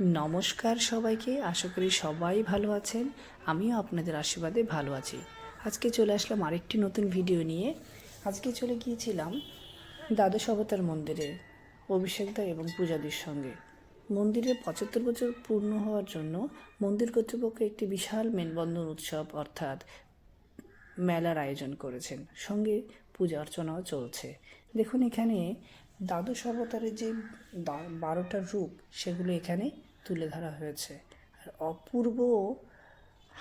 নমস্কার সবাইকে, আশা করি সবাই ভালো আছেন। আমিও আপনাদের আশীর্বাদে ভালো আছি। আজকে চলে আসলাম আরেকটি নতুন ভিডিও নিয়ে। আজকে চলে গিয়েছিলাম দ্বাদশ অবতার মন্দিরে অভিষেকদা এবং পূজাদির সঙ্গে। মন্দিরের পঁচাত্তর বছর পূর্ণ হওয়ার জন্য মন্দির কর্তৃপক্ষ একটি বিশাল মেনবন্ধন উৎসব অর্থাৎ মেলার আয়োজন করেছেন। সঙ্গে পূজা অর্চনাও চলছে। দেখুন এখানে দ্বাদশ অবতারের যে বারোটা রূপ, সেগুলো এখানে তুলে ধরা হয়েছে। আর অপূর্ব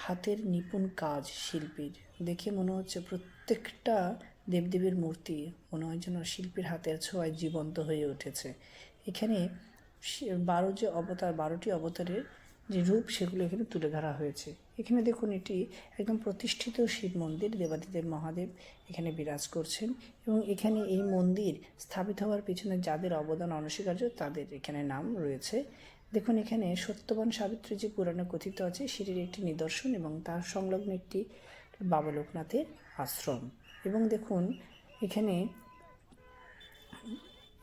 হাতের নিপুণ কাজ শিল্পীর। দেখে মনে হচ্ছে প্রত্যেকটা দেবদেবীর মূর্তি মনে হয় যেন শিল্পীর হাতের ছোঁয়ায় জীবন্ত হয়ে উঠেছে। এখানে বারো যে অবতার, বারোটি অবতারের যে রূপ সেগুলো এখানে তুলে ধরা হয়েছে। এখানে দেখুন এটি একদম প্রতিষ্ঠিত শিব মন্দির, দেবাদিদেব মহাদেব এখানে বিরাজ করছেন এবং এখানে এই মন্দির স্থাপিত হওয়ার পিছনে যাদের অবদান অনস্বীকার্য তাদের এখানে নাম রয়েছে। দেখুন, এখানে সত্যবান সাবিত্রী যে পুরাণে কথিত আছে, সেটির একটি নিদর্শন এবং তার সংলগ্ন একটি বাবা লোকনাথের আশ্রম। এবং দেখুন, এখানে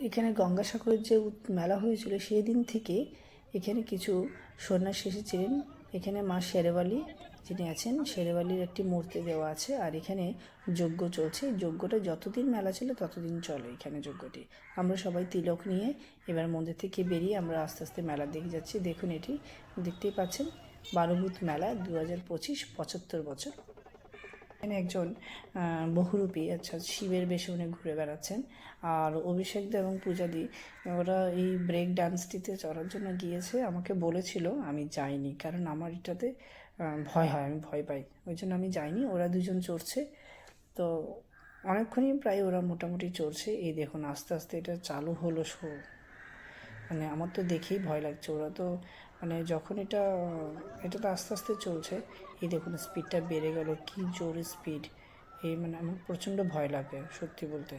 এখানে গঙ্গাসাগরের যে মেলা হয়েছিল সেই দিন থেকে এখানে কিছু সন্ন্যাসী এসেছিলেন। এখানে মা শেরেবালি যিনি আছেন শেরেবালির একটি মূর্তি দেওয়া আছে, আর এখানে যজ্ঞ চলছে। যজ্ঞটা যতদিন মেলা ছিল ততদিন চলে এখানে যজ্ঞটি। আমরা সবাই তিলক নিয়ে এবার মন্দির থেকে বেরিয়ে আমরা আস্তে আস্তে মেলার দেখে যাচ্ছি। দেখুন এটি, দেখতেই পাচ্ছেন বারভূত মেলা দু হাজার পঁচিশ পঁচাত্তর বছর। এখানে একজন বহুরূপী আচ্ছা শিবের বেশে উনি ঘুরে বেড়াচ্ছেন। আর অভিষেকদা এবং পূজাদি, ওরা এই ব্রেক ডান্সটিতে চড়ার জন্য গিয়েছে, আমাকে বলেছিল, আমি যাইনি। কারণ আমার এটাতে ভয় হয়, আমি ভয় পাই। ওই জন্য আমি যাইনি, ওরা দুজন চড়ছে। তো অনেকক্ষণই প্রায় ওরা মোটামুটি চড়ছে। এই দেখুন, আস্তে আস্তে এটা চালু হলো শো। মানে আমার তো দেখেই ভয় লাগছে। ওরা তো মানে যখন এটা এটা তো আস্তে আস্তে চলছে, এই দেখুন স্পিডটা বেড়ে গেল, কি জোরে স্পিড এই মানে আমার প্রচণ্ড ভয় লাগে সত্যি বলতে।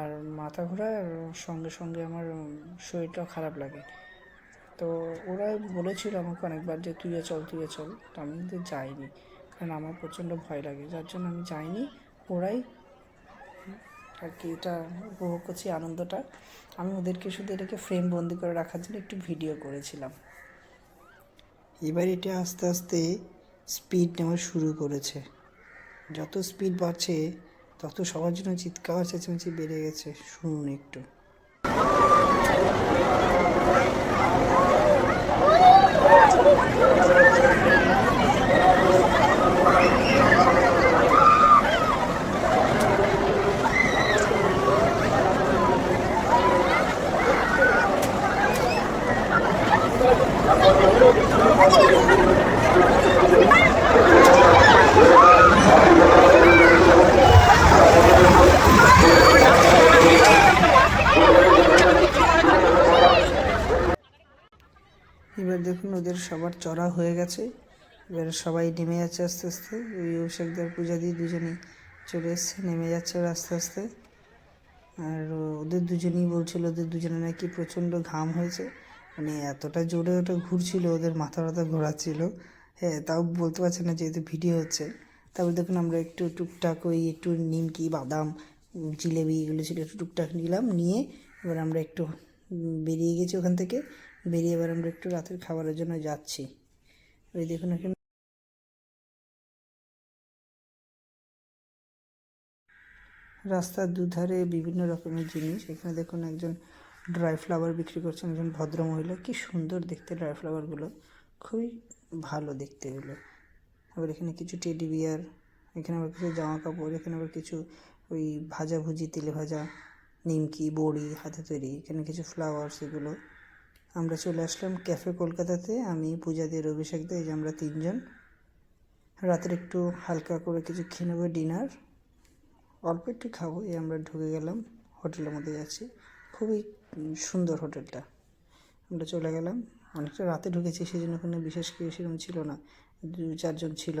আর মাথা ঘোরার সঙ্গে সঙ্গে আমার শরীরটাও খারাপ লাগে। তো ওরা বলেছিল আমাকে অনেকবার যে, তুইও চল তুইও চল। তো আমি কিন্তু যাইনি, কারণ আমার প্রচণ্ড ভয় লাগে। যার জন্য আমি যাইনি, ওরাই আর কি, এটা উপভোগ করছি আনন্দটা। আমি ওদেরকে শুধু এটাকে ফ্রেম বন্দি করে রাখার জন্য একটু ভিডিও করেছিলাম। এবার এটা আস্তে আস্তে স্পিড নেওয়া শুরু করেছে। যত স্পিড বাড়ছে, তত সবার জন্য চিৎকার চেঁচামেচি বেড়ে গেছে। শুনুন একটু। এবার দেখুন, ওদের সবার চড়া হয়ে গেছে। এবার সবাই নেমে যাচ্ছে আস্তে আস্তে। ওই অভিষেকদার পূজা দিয়ে দুজনেই চলে এসছে, নেমে যাচ্ছে ওরা আস্তে আস্তে। আর ওদের দুজনেই বলছিল, ওদের দুজনে নাকি প্রচণ্ড ঘাম হয়েছে। মানে এতটা জোরে ওটা ঘুরছিল, ওদের মাথা ব্যথা ঘোরাচ্ছিল। হ্যাঁ তাও বলতে পারছে না যেহেতু ভিডিও হচ্ছে। তারপর দেখুন আমরা একটু টুকটাক ওই একটু নিমকি, বাদাম, জিলেবি এগুলো ছিল একটু টুকটাক নিলাম, নিয়ে এবার আমরা একটু বেরিয়ে গেছি ওখান থেকে। বেরিয়ে এবার আমরা একটু রাতের খাবারের জন্য যাচ্ছি। ওই দেখুন এখানে রাস্তার দুধারে বিভিন্ন রকমের জিনিস। এখানে দেখুন একজন ড্রাই ফ্লাওয়ার বিক্রি করছেন একজন ভদ্র মহিলা। কি সুন্দর দেখতে ড্রাই ফ্লাওয়ারগুলো খুবই ভালো দেখতে এগুলো। আবার এখানে কিছু টেডি বিয়ার এখানে আবার কিছু জামা কাপড়, এখানে আবার কিছু ওই ভাজাভুজি তেলে ভাজা, নিমকি, বড়ি, হাতে তৈরি, এখানে কিছু ফ্লাওয়ার্স এগুলো। আমরা চলে আসলাম ক্যাফে কলকাতাতে। আমি, পূজা দিয়ে অভিষেক দিয়ে আমরা তিনজন। রাতের একটু হালকা করে কিছু খেয়ে নেব ডিনার অল্প একটু খাব, এই আমরা ঢুকে গেলাম হোটেলের মধ্যে যাচ্ছি। খুবই সুন্দর হোটেলটা। আমরা চলে গেলাম। অনেকটা রাতে ঢুকেছি সেই জন্য ওখানে বিশেষ কেউ সেরকম ছিল না। দু চারজন ছিল।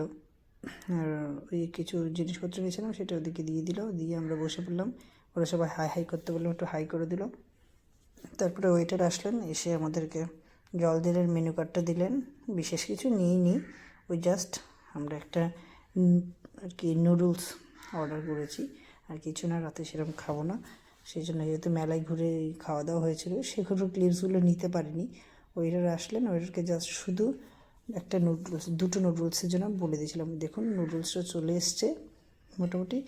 আর ওই কিছু জিনিসপত্র নিয়েছিলাম সেটা ওদেরকে দিয়ে দিল। দিয়ে আমরা বসে পড়লাম। ওরা সবাই হাই হাই করতে বললাম একটু হাই করে দিল। তারপরে ওয়েটার আসলেন, এসে আমাদেরকে জল দিলেন মেনু কার্ডটা দিলেন। বিশেষ কিছু নিইনি। ওই জাস্ট আমরা একটা আর কি নুডলস অর্ডার করেছি। আর কিছু না, রাতে সেরকম খাব না। সেই জন্য যেহেতু মেলায় ঘুরে খাওয়া দাওয়া হয়েছিল সেগুলো ক্লিপসগুলো নিতে পারিনি। ওয়েটার আসলেন ওয়েটারকে জাস্ট শুধু একটা নুডলস দুটো নুডলসের জন্য বলে দিয়েছিলাম। দেখুন নুডলসটা চলে এসছে। মোটামুটি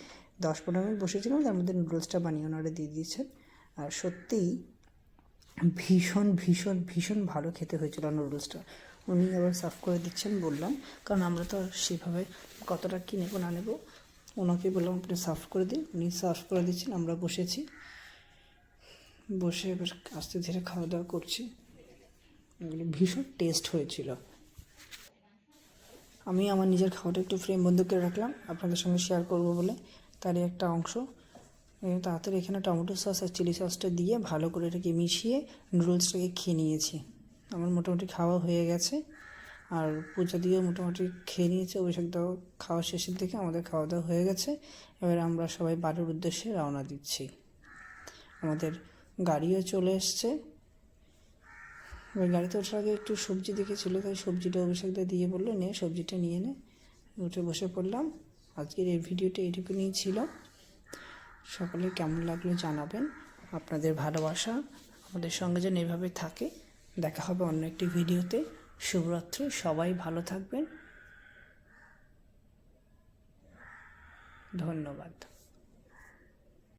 দশ পনেরো মিনিট বসেছিলাম, তার মধ্যে নুডলসটা বানিয়ে ওনারা দিয়ে দিয়েছেন। আর সত্যিই ভীষণ ভীষণ ভীষণ ভালো খেতে হয়েছিল নুডলসটা উনি আবার সার্ভ করে দিচ্ছেন বললাম, কারণ আমরা তো সেভাবে কতটা কী নেব, না নেব ওনাকে বললাম, আপনি সার্ভ করে দিন। উনি সার্ভ করে দিচ্ছেন, আমরা বসেছি। বসে এবার আস্তে ধীরে খাওয়া দাওয়া করছি। এগুলো ভীষণ টেস্ট হয়েছিল। আমি আমার নিজের খাওয়াটা একটু ফ্রেম বন্ধ করে রাখলাম। আপনাদের সঙ্গে শেয়ার করব বলে। তারই একটা অংশ। তাড়াতাড়ি এখানে টমেটো সস আর চিলি সসটা দিয়ে ভালো করে এটাকে মিশিয়ে নুডলসটাকে খেয়ে নিয়েছি। আমার মোটামুটি খাওয়া হয়ে গেছে। আর পূজা দিয়েও মোটামুটি খেয়ে নিয়েছে। অভিষেক দাও খাওয়া শেষের দিকে আমাদের খাওয়া দাওয়া হয়ে গেছে। এবার আমরা সবাই বাড়ির উদ্দেশ্যে রওনা দিচ্ছি। আমাদের গাড়িও চলে এসছে। এবার গাড়িতে ওঠার আগে একটু সবজি দেখেছিলো, তাই সবজিটা অভিষেকদা দিয়ে বলল, নে সবজিটা নিয়ে নে। উঠে বসে পড়লাম। আজকের এই ভিডিওটা এইটুকুনি ছিল। সকলে কেমন লাগল জানাবেন। আপনাদের ভালোবাসা আমাদের সঙ্গে যেন এভাবে থাকে। দেখা হবে অন্য একটি ভিডিওতে। শুভরাত্রি সবাই ভালো থাকবেন। ধন্যবাদ।